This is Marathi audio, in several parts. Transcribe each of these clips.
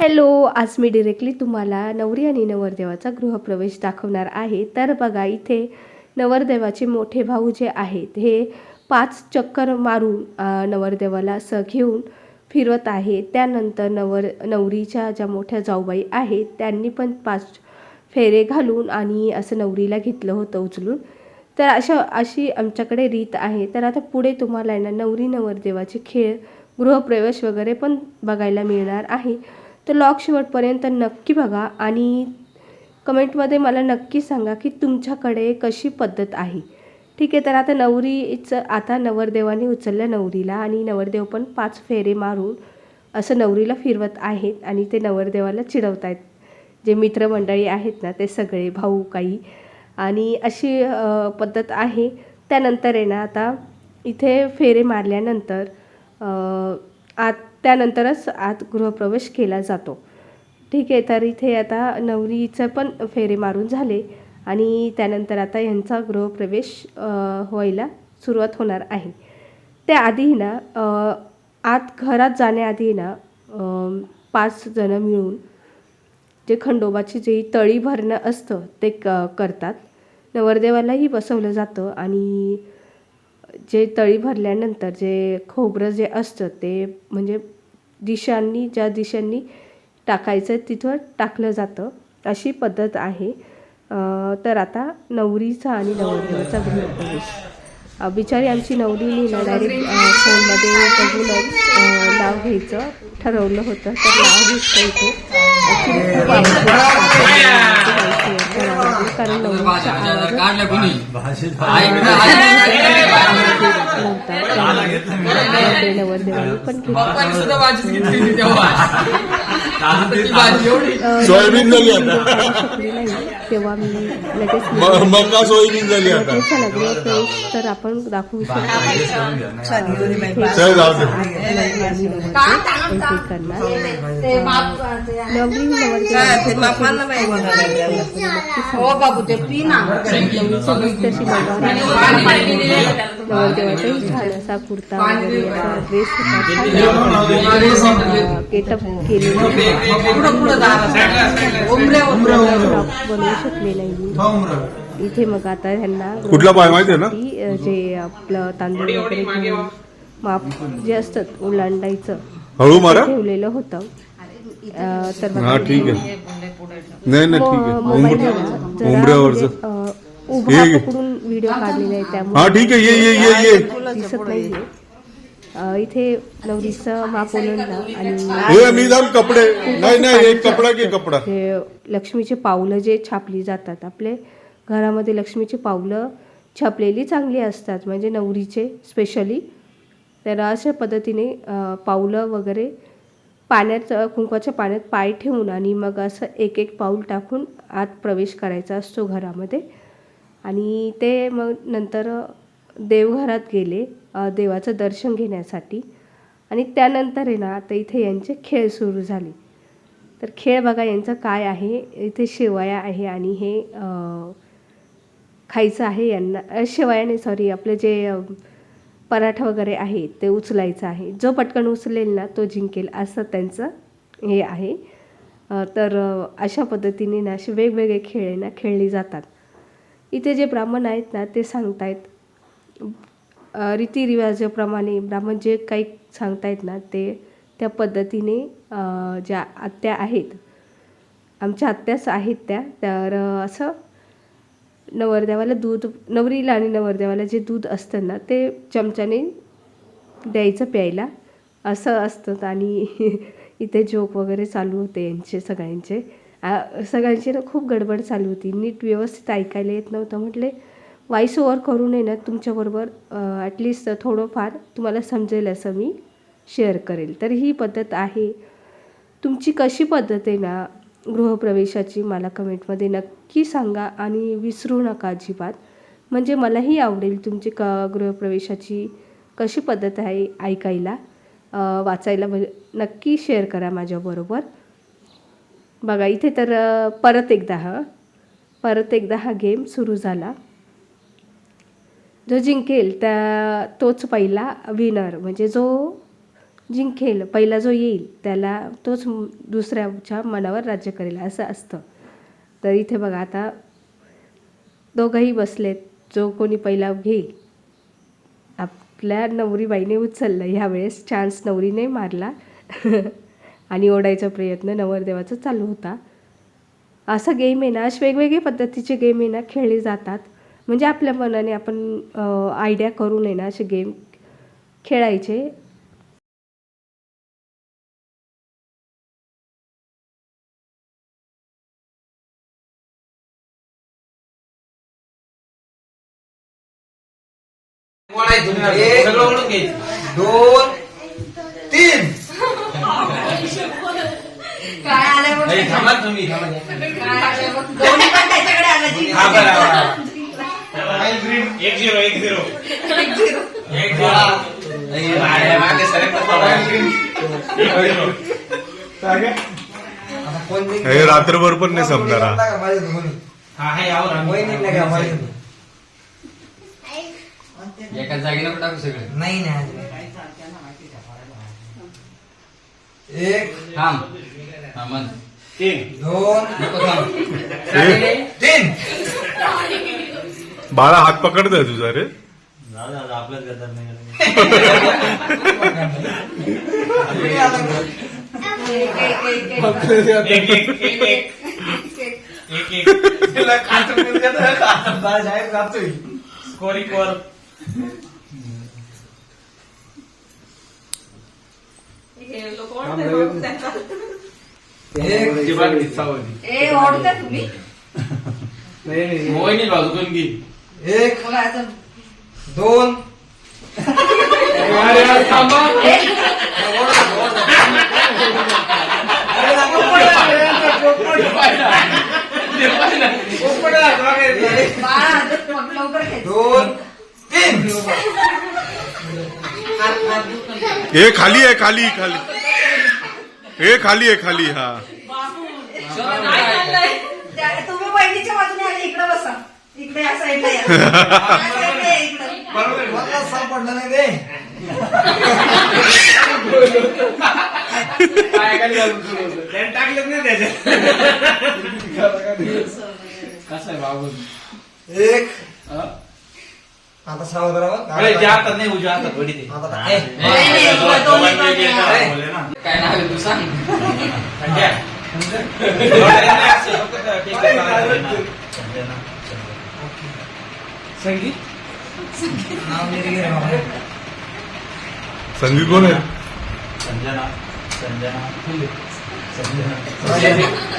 हॅलो आज मी डिरेक्टली तुम्हाला नवरी आणि नवरदेवाचा गृहप्रवेश दाखवणार आहे. तर बघा इथे नवरदेवाचे मोठे भाऊ जे आहेत हे पाच चक्कर मारून नवरदेवाला असं घेऊन फिरवत आहे. त्यानंतर नवर नवरीच्या ज्या मोठ्या जाऊबाई आहेत त्यांनी पण पाच फेरे घालून आणि असं नवरीला घेतलं होतं उचलून. तर अशा अशी आमच्याकडे रीत आहे. तर आता पुढे तुम्हाला आहे ना नवरी नवरदेवाचे खेळ गृहप्रवेश वगैरे पण बघायला मिळणार आहे. तर लॉक शेवटपर्यंत नक्की बघा आणि कमेंटमध्ये मला नक्की सांगा की तुमच्याकडे कशी पद्धत आहे. ठीक आहे तर आता नवरीचं आता नवरदेवाने उचललं नवरीला आणि नवरदेव पण पाच फेरे मारून असं नवरीला फिरवत आहेत आणि ते नवरदेवाला चिडवत आहेत जे मित्रमंडळी आहेत ना ते सगळे भाऊ काही आणि अशी पद्धत आहे. त्यानंतर आहे ना आता इथे फेरे मारल्यानंतर आत त्यानंतरच आत गृहप्रवेश केला जातो. ठीक आहे तर इथे आता नवरीचं पण फेरे मारून झाले आणि त्यानंतर आता यांचा गृहप्रवेश व्हायला सुरुवात होणार आहे. त्याआधी ना आत घरात जाण्याआधी ना पाच जणं मिळून जे खंडोबाची जे तळी भरणं असतं ते क करतात. नवरदेवालाही बसवलं जातं आणि जे तळी भरल्यानंतर जे खोबरं जे असतं ते म्हणजे दिशांनी ज्या दिशांनी टाकायचं तिथं टाकलं जातं. अशी पद्धत आहे. तर आता नवरीचा आणि नवरदेवाचा गृहप्रवेश. बिचारी आमची नवरी ना डायरेक्ट फोनमध्ये बघूनच नाव घ्यायचं ठरवलं होतं. तर नाव घेतलं इथे. खूप कारण नवरीचा आवाज काढलं कोणी नवरदेवानी पण घेतला सोयाबीन झाली आता. तेव्हा मी लगेच म- मका सोयाबीन झाली आता. लगेच तर आपण दाखवू शकतो. चल जाऊ दे. करणार. नवरी नवरदेवाची हो बाबू ते पी ना तशी नवरदेवाचाही छान असा कुर्ता वगैरे असा ड्रेस होता. गेटअप केलेला बनवू शकले नाही मी. इथे मग आता ह्यांना कुठला पाय माहितीये ना? जे आपलं तांदूळ वगैरे घेऊन माप जे असतात ओलांडायचं. हळू ते मारा. ठेवलेलं होतं. तर ठीक आहे. नाही नाही ठीक आहे. उभा. पकडून व्हिडिओ काढलेला आहे हा त्यामुळे ठीक आहे ये ये ये ये. दिसत नाहीये. अ, इथे नवरीचं माप ओलांडलं आणि हे मी जाऊन कपडे नाही नाही एक कपडा की कपडा? जे लक्ष्मीचे पावलं जे छापली जातात आपले घरामध्ये लक्ष्मीची पावलं छापलेली चांगली असतात म्हणजे नवरीचे स्पेशली तर अशा पद्धतीने अ, पावलं वगैरे पाण्यात अ, कुंकवाच्या पाण्यात पाय ठेवून आणि मग असं एक एक पाऊल टाकून आत प्रवेश करायचा असतो घरामध्ये. आणि ते मग नंतर देवघरात गेले देवाचं दर्शन घेण्यासाठी. आणि त्यानंतर आहे ना आता इथे यांचे खेळ सुरू झाले. तर खेळ बघा यांचं काय आहे? इथे शेवया आहे आणि हे खायचं आहे यांना शेवायाने शेवया नाही सॉरी आपले जे पराठा वगैरे आहे ते उचलायचं आहे. जो पटकन उचलेल ना तो जिंकेल असं त्यांचं हे आहे. तर अशा पद्धतीने ना असे वेगवेगळे खेळ आहे ना खेळले जातात. इथे जे ब्राह्मण आहेत ना ते सांगतायत. आहेत रीतिरिवाजाप्रमाणे ब्राह्मण जे काही सांगतायत ना ते त्या पद्धतीने ज्या आत्या आहेत आमच्या आत्याच आहेत त्या तर असं नवरदेवाला दूध नवरीला आणि नवरदेवाला जे दूध असतं ना ते चमच्याने द्यायचं प्यायला. असं असतं आणि इथे जोक वगैरे चालू होते यांचे सगळ्यांचे. सगळ्यांची ना खूप गडबड चालू होती. नीट व्यवस्थित ऐकायला येत नव्हतं. म्हटले वॉईस ओवर करून आहे ना तुमच्याबरोबर ॲटलिस्ट थोडंफार तुम्हाला समजेल असं मी शेअर करेल. तर ही पद्धत आहे. तुमची कशी पद्धत आहे ना गृहप्रवेशाची मला कमेंटमध्ये नक्की सांगा आणि विसरू नका अजिबात. म्हणजे मलाही आवडेल तुमची क गृहप्रवेशाची कशी पद्धत आहे ऐकायला. वाचायला म्हणजे नक्की शेअर करा माझ्याबरोबर. बघा इथे तर परत एकदा हा. परत एकदा हा गेम सुरू झाला. जो जिंकेल त्या तोच पहिला विनर म्हणजे जो जिंकेल पहिला जो येईल त्याला तोच दुसऱ्याच्या मनावर राज्य करेल असं असतं. तर इथे बघा आता दोघंही बसलेत जो कोणी पहिला घेईल. आपल्या नवरीबाईने उचललं ह्यावेळेस चान्स नवरीने मारला. आणि ओढायचा प्रयत्न नवरदेवाचा चालू होता. असा गेम आहे ना असे वेगवेगळे पद्धतीचे गेम आहे ना खेळले जातात. म्हणजे आपल्या मनाने आपण आयडिया करून आहे ना असे गेम खेळायचे. दोन तीन. नाही, थांबा तुम्ही. दोन्ही पण त्याच्याकडे आलं जी. हा, बरं, बरं. एक झिरो एक झिरो एक झिरो आहे, मागे सरकतं थोडं. एक झिरो. हे रात्रभर पण नाही संपणार हा. का माझे दोन्ही? हा हे यावर आम्ही- वहिनीला का माझे? एकाच जागी नको टाकू सगळे नाही नाही एक थांब थांबा तीन. दोन. तीन. बाळा हात पकडतोय तुझा रे. एक, एक, एक, एक. एक एक एक ए, ओढता तुम्ही? मोहिनी बाजूतून घे. एक मला असं दोन. दोन तीन. हे खाली आहे खाली खाली. हे खाली आहे खाली हा. त्या- तुम्ही वहिनीच्या बाजूने आले इकडे बसा. इकडे या साईडला या. या. साईडला या इकडं. मला सापडलं नाही रे. टाकलं नाही त्याच्यात कसं आहे बाबू एक आता सावध अरे ज्या राहा हातात नाही उजव्या हातात वडी ते आता ए, नाही, नाही, इकडं दोन्ही बाजूने या. काय नाव आहे तू सांग संगीत नाव नाही रे बाबा. संगी कोण आहे संजना संजना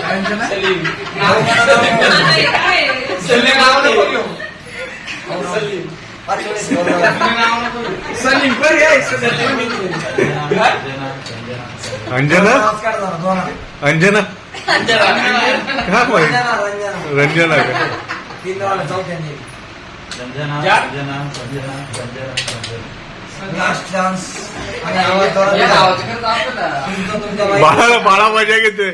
रंजना? सलीम नाव म्हणा, नाव म्हणा. सलीम नाव नको घेऊ. पाच वेळेस बोलवा. सलीम पण घे. सलीम. अंजना. अंजना अंजना. का माहीत रंजना, रंजना. रंजना का तीन वाला चौथ्यांनी. लास्ट बाई- बाळाला बाळा मजा घेते?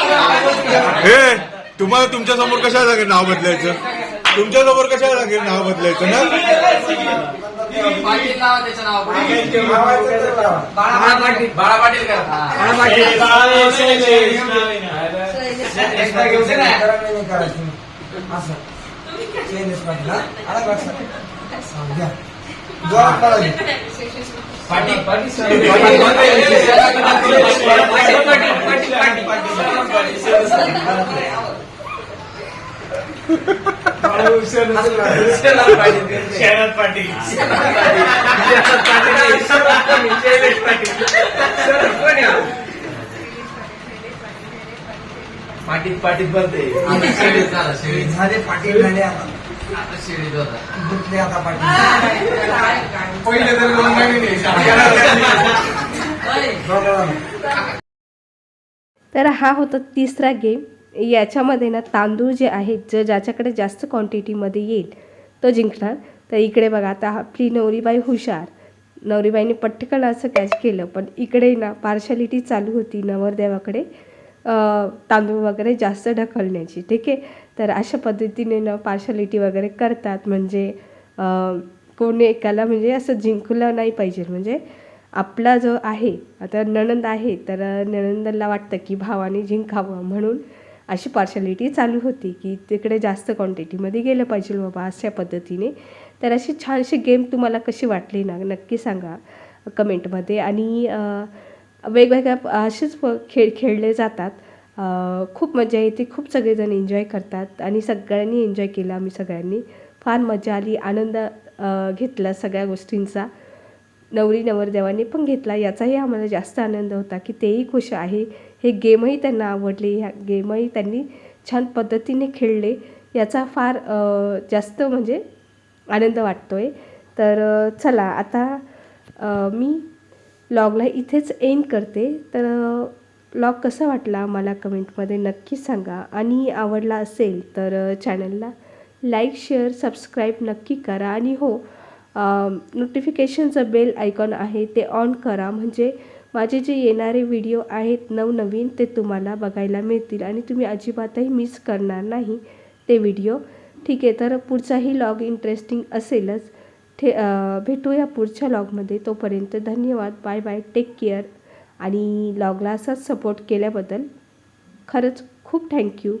हे तुम्हाला तुमच्यासमोर सांगेल नाव बदलायचं? तुमच्यासमोर कशाला सांगेल नाव बदलायचं ना पाटील नाव त्याचं नाव. बाळा पाटील बाळा पाटील का एक्स्ट्रा घेऊन जा ना. करा हा? हा, काढा. पाटील पाटील शरद पाटील. पाटील पाटील बनते. झाला पाटील झाले आता. आता शिडीत होता. दुखले आता पाटील. पहिले तर दोन महिने. तर हा होता तिसरा गेम याच्यामध्ये ना तांदूळ जे आहेत जर ज्याच्याकडे जास्त क्वांटिटीमध्ये येईल तो जिंकणार. तर इकडे बघा आता आपली नवरीबाई हुशार. नवरीबाईने पटकन असं कॅच केलं पण इकडे ना पार्शालिटी चालू होती नवरदेवाकडे तांदूळ वगैरे जास्त ढकलण्याची ठीक आहे? तर अशा पद्धतीने ना पार्शालिटी वगैरे करतात. म्हणजे कोणी एकाला म्हणजे असं जिंकलं नाही पाहिजे. म्हणजे आपला जो आहे आता नणंद आहे तर नणंदला वाटतं की भावाने जिंकावं म्हणून अशी पार्शालिटी चालू होती की तिकडे जास्त क्वांटिटीमध्ये गेलं पाहिजे बाबा अशा पद्धतीने. तर अशी छानशी गेम तुम्हाला कशी वाटली ना नक्की सांगा कमेंटमध्ये आणि वेगवेगळ्या असेच प- खेळ खेळले जातात. खूप मजा येते खूप सगळेजण एन्जॉय करतात आणि सगळ्यांनी एन्जॉय केलं आम्ही सगळ्यांनी. फार मजा आली आनंद घेतला सगळ्या गोष्टींचा. नवरी नवरदेवाने पण घेतला याचाही आम्हाला जास्त आनंद होता की तेही खुश आहे. हे गेमही त्यांना आवडले ह्या गेमही त्यांनी छान पद्धतीने खेळले. याचा फार जास्त म्हणजे आनंद वाटतो आहे तर चला आता मी लॉगला इथेच एंड करते. तर लॉग कसा वाटला मला कमेंटमध्ये नक्की सांगा. आणि आवडला असेल तर चॅनलला लाईक शेअर सबस्क्राईब नक्की करा. आणि हो नोटिफिकेशनचं बेल आयकॉन आहे ते ऑन करा. म्हणजे माझे जे येणारे व्हिडिओ आहेत नवनवीन ते तुम्हाला बघायला मिळतील आणि तुम्ही अजिबातही मिस करणार नाही ते व्हिडिओ. ठीक आहे तर पुढचाही लॉग इंटरेस्टिंग असेलच. ठे भेटूया पुढच्या लॉगमध्ये तोपर्यंत धन्यवाद. बाय बाय टेक केअर आणि लॉगला असाच सपोर्ट केल्याबद्दल खरंच खूप थँक्यू